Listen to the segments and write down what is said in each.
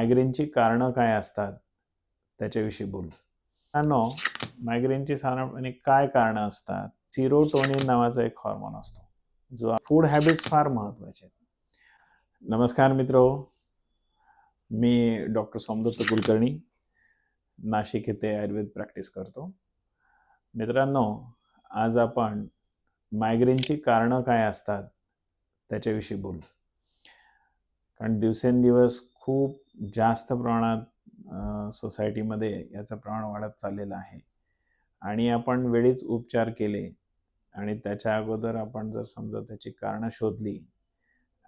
मायग्रेनची कारणं काय असतात? त्याच्याविषयी बोलू. मित्रांनो मायग्रेनची साधारणपणे म्हणजे काय कारणं असतात? सिरोटोनिन नावाचा एक हॉर्मोन असतो जो फूड हॅबिट्स फार महत्त्वाचे आहेत. नमस्कार मित्र मी डॉक्टर सोमदत्त कुलकर्णी नाशिक येथे आयुर्वेद प्रॅक्टिस करतो. मित्रांनो आज आपण मायग्रेनची कारणं काय असतात? त्याच्याविषयी बोलू. कारण दिवसेंदिवस खूप जास्त प्रमाणात सोसायटीमध्ये याचं प्रमाण वाढत चाललेलं आहे. आणि आपण वेळीच उपचार केले आणि त्याच्या अगोदर आपण जर समजा त्याची कारणं शोधली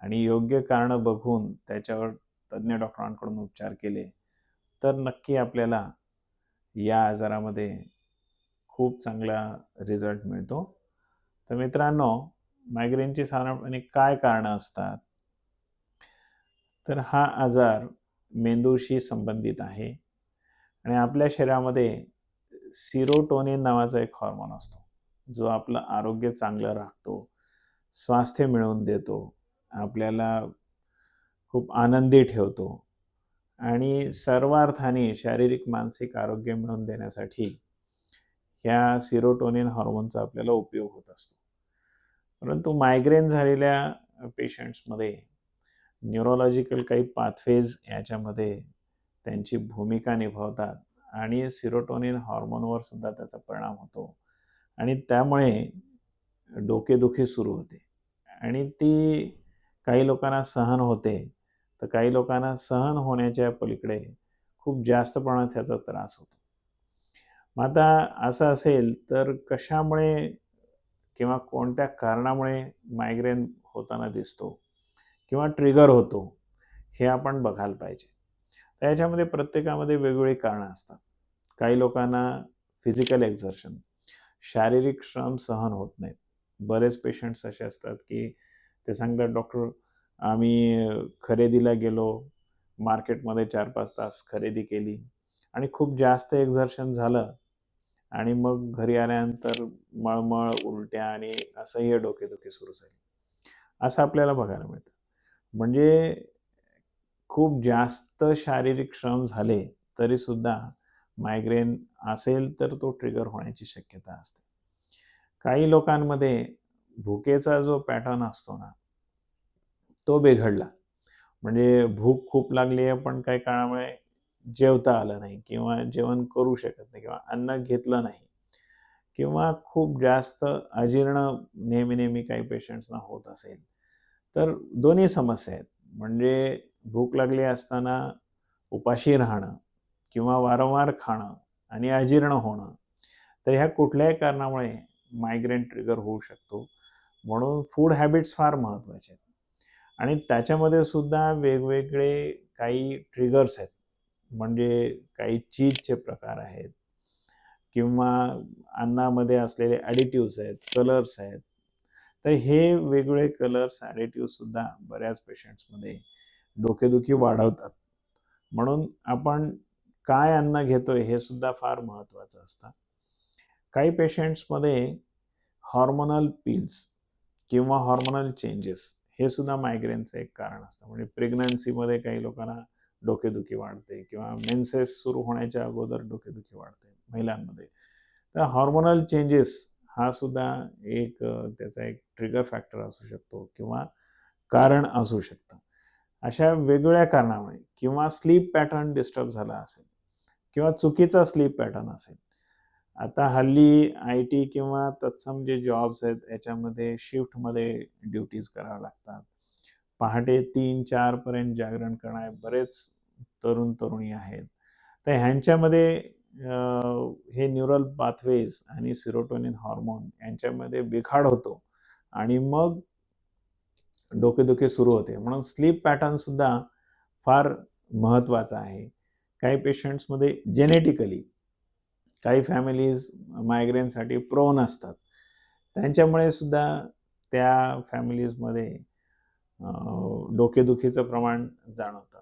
आणि योग्य कारणं बघून त्याच्यावर तज्ज्ञ डॉक्टरांकडून उपचार केले तर नक्की आपल्याला या आजारामध्ये खूप चांगला रिझल्ट मिळतो. तर मित्रांनो मायग्रेनची साधारणपणे काय कारणं असतात? तर हा आजार मेंदूशी संबंधित आहे. आणि आपल्या शरीरामध्ये सिरोटोनिन नावाचा एक हॉर्मोन असतो. जो आपलं आरोग्य चांगलं राखतो स्वास्थ्य मिळवून देतो आपल्याला खूप आनंदी ठेवतो आणि सर्वार्थाने शारीरिक मानसिक आरोग्य मिळवून देण्यासाठी ह्या सिरोटोनिन हॉर्मोनचा आपल्याला उपयोग होत असतो. परंतु मायग्रेन झालेल्या पेशंट्समध्ये न्यूरोलॉजिकल काही पाथवेज याच्यामध्ये त्यांची भूमिका निभावतात आणि सिरोटोनिन हॉर्मोनवर सुद्धा त्याचा परिणाम होतो. आणि त्यामुळे डोकेदुखी सुरू होते. आणि ती काही लोकांना सहन होते. तर काही लोकांना सहन होण्याच्या पलीकडे खूप जास्त प्रमाणात त्याचा त्रास होतो. मग आता असं असेल तर कशामुळे किंवा कोणत्या कारणामुळे मायग्रेन होताना दिसतो? किंवा ट्रिगर होतो हे आपण बघायला पाहिजे. तर याच्यामध्ये प्रत्येकामध्ये वेगवेगळी कारणं असतात. काही लोकांना फिजिकल एक्झर्शन शारीरिक श्रम सहन होत नाहीत. बरेच पेशंट्स असे असतात की ते सांगतात डॉक्टर आम्ही खरेदीला गेलो मार्केटमध्ये चार पाच तास खरेदी केली आणि खूप जास्त एक्झर्शन झालं आणि मग घरी आल्यानंतर मळमळ उलट्या आणि असह्य डोकेदुखी सुरू झाली. असं आपल्याला बघायला मिळतं. म्हणजे खूप जास्त शारीरिक श्रम झाले तरी सुद्धा मायग्रेन असेल तर तो ट्रिगर होण्याची शक्यता असते. काही लोकांमध्ये भुकेचा जो पॅटर्न असतो ना तो बिघडला. म्हणजे भूक खूप लागली आहे पण काही काळामुळे जेवता आलं नाही किंवा जेवण करू शकत नाही किंवा अन्न घेतलं नाही किंवा खूप जास्त अजीर्ण नेहमी नेहमी काही पेशंट्सना होत असेल. तर दोन्ही समस्या आहेत. म्हणजे भूक लागली असताना उपाशी राहणं किंवा वारंवार खाणं आणि अजीर्ण होणं तर ह्या कुठल्याही कारणामुळे मायग्रेन ट्रिगर होऊ शकतो. म्हणून फूड हॅबिट्स फार महत्त्वाचे आहेत. आणि त्याच्यामध्ये सुद्धा वेगवेगळे काही ट्रिगर्स आहेत. म्हणजे काही चीजचे प्रकार आहेत किंवा अन्नामध्ये असलेले ॲडिटिव्स आहेत कलर्स आहेत तर हे वेगवेगळे कलर्स ॲडिटिव्ह सुद्धा बऱ्याच पेशंट्समध्ये डोकेदुखी वाढवतात. म्हणून आपण काय अन्न घेतोय हे सुद्धा फार महत्त्वाचं असतं. काही पेशंट्समध्ये हॉर्मोनल पिल्स किंवा हॉर्मोनल चेंजेस हे सुद्धा मायग्रेनचं एक कारण असतं. म्हणजे प्रेग्नन्सीमध्ये काही लोकांना डोकेदुखी वाढते किंवा मेन्सेस सुरू होण्याच्या अगोदर डोकेदुखी वाढते महिलांमध्ये. तर हॉर्मोनल चेंजेस हा सुद्धा एक त्याचा एक ट्रिगर फॅक्टर असू शकतो किंवा कारण असू शकतं. अशा वेगवेगळ्या कारणामुळे किंवा स्लीप पॅटर्न डिस्टर्ब झाला असेल किंवा चुकीचा स्लीप पॅटर्न असेल आता हल्ली आय टी किंवा तत्सम जे जॉब्स आहेत याच्यामध्ये शिफ्टमध्ये ड्युटीज कराव्या लागतात. पहाटे तीन चारपर्यंत जागरण करणारे बरेच तरुण तरुणी आहेत. तर ह्यांच्यामध्ये हे न्यूरल पाथवेज आणि सिरोटोनिन हॉर्मोन यांच्यामध्ये बिघाड होतो आणि मग डोकेदुखी सुरू होते. म्हणून स्लीप पॅटर्न सुद्धा फार महत्त्वाचा आहे. काही पेशंट्समध्ये जेनेटिकली काही फॅमिलीज मायग्रेनसाठी प्रोन असतात. त्यांच्यामुळे सुद्धा त्या फॅमिलीजमध्ये डोकेदुखीचं प्रमाण जाणवतं.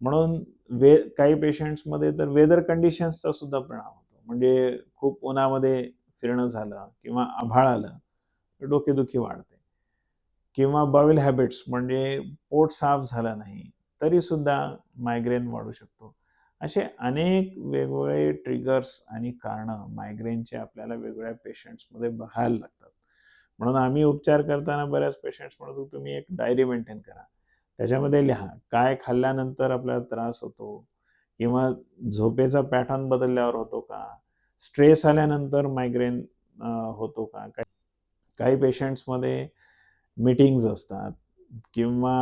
म्हणून वे काही पेशंट्समध्ये तर वेदर कंडिशन्सचा सुद्धा परिणाम होतो. म्हणजे खूप उन्हामध्ये फिरणं झालं किंवा आभाळ आलं तर डोकेदुखी वाढते. किंवा बॉईल हॅबिट्स म्हणजे पोट साफ झालं नाही तरी सुद्धा मायग्रेन वाढू शकतो. असे अनेक वेगवेगळे ट्रिगर्स आणि कारणं मायग्रेनचे आपल्याला वेगवेगळ्या पेशंट्समध्ये बघायला लागतात. म्हणून आम्ही उपचार करताना बऱ्याच पेशंट्स म्हणतो तुम्ही एक डायरी मेंटेन करा. त्याच्यामध्ये लिहा. काय खाल्ल्यानंतर आपल्याला त्रास होतो किंवा झोपेचा पॅटर्न बदलल्यावर होतो का? स्ट्रेस आल्यानंतर मायग्रेन होतो का? काही पेशंट्समध्ये मीटिंग्ज असतात किंवा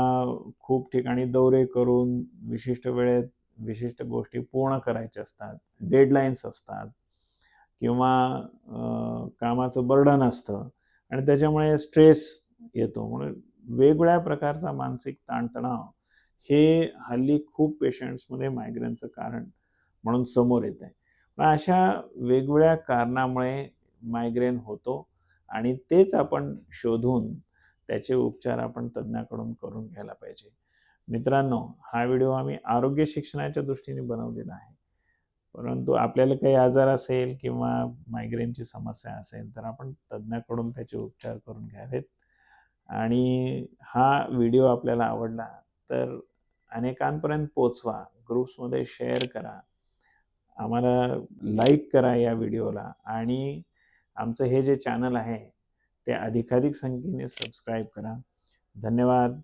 खूप ठिकाणी दौरे करून विशिष्ट वेळेत विशिष्ट गोष्टी पूर्ण करायच्या असतात. डेडलाईन्स असतात किंवा कामाचं बर्डन असतं आणि त्याच्यामुळे स्ट्रेस येतो. म्हणून वेगवेगळ्या प्रकारचा मानसिक ताणतणाव हे हल्ली खूप पेशंट्समध्ये मायग्रेनचं कारण म्हणून समोर येत आहे पण अशा वेगवेगळ्या कारणामुळे मायग्रेन होतो आणि तेच आपण शोधून त्याचे उपचार आपण तज्ज्ञाकडून करून घ्यायला पाहिजे. मित्रांनो हा व्हिडिओ आम्ही आरोग्य शिक्षणाच्या दृष्टीने बनवलेला आहे. परंतु आपल्याला काही आजार असेल किंवा मायग्रेनची समस्या असेल तर आपण तज्ज्ञाकडून त्याचे उपचार करून घ्यावेत. आणि हा व्हिडिओ आपल्याला आवडला तर अनेकांपर्यंत पोचवा. ग्रुप्समध्ये शेअर करा. आम्हाला लाईक करा या व्हिडिओला आणि आमचं हे जे चॅनल आहे ते अधिकाधिक संख्येने सबस्क्राईब करा. धन्यवाद.